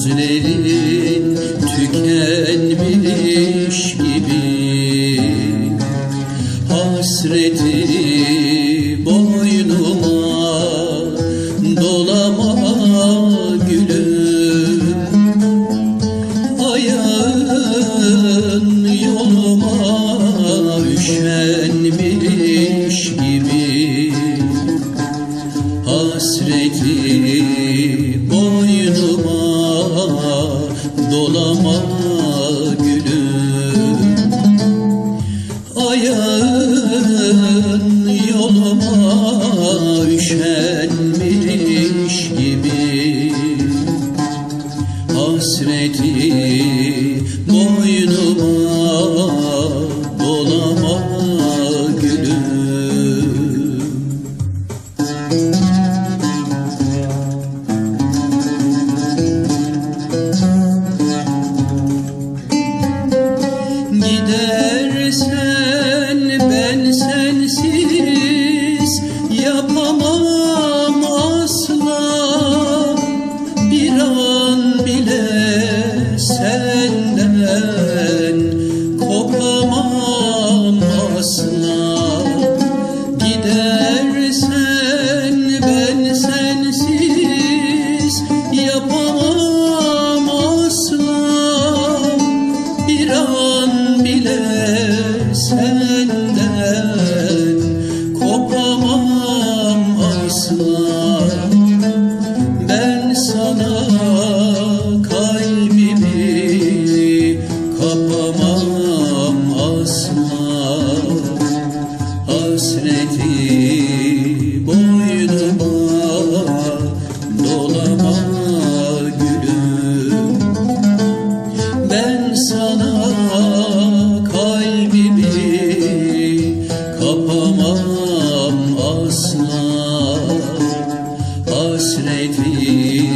seni dolama gülüm. Ayağın yoluma üşer. Almighty.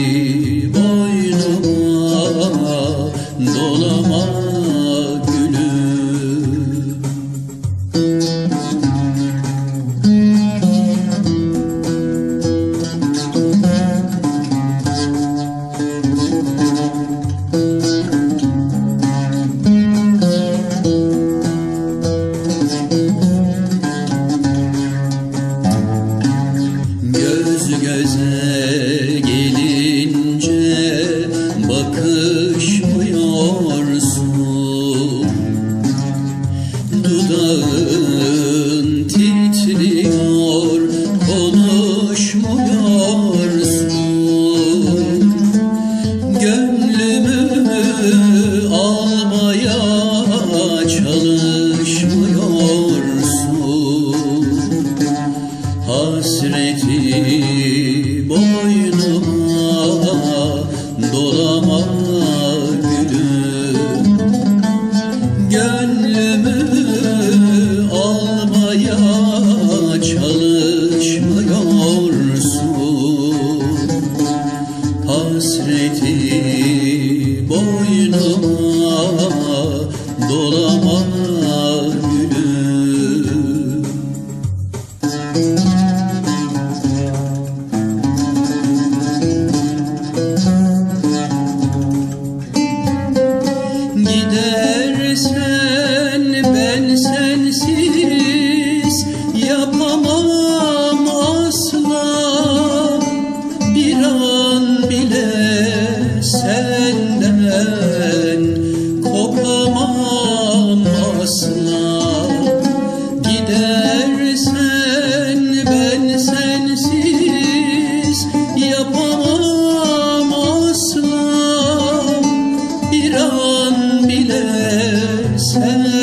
An bile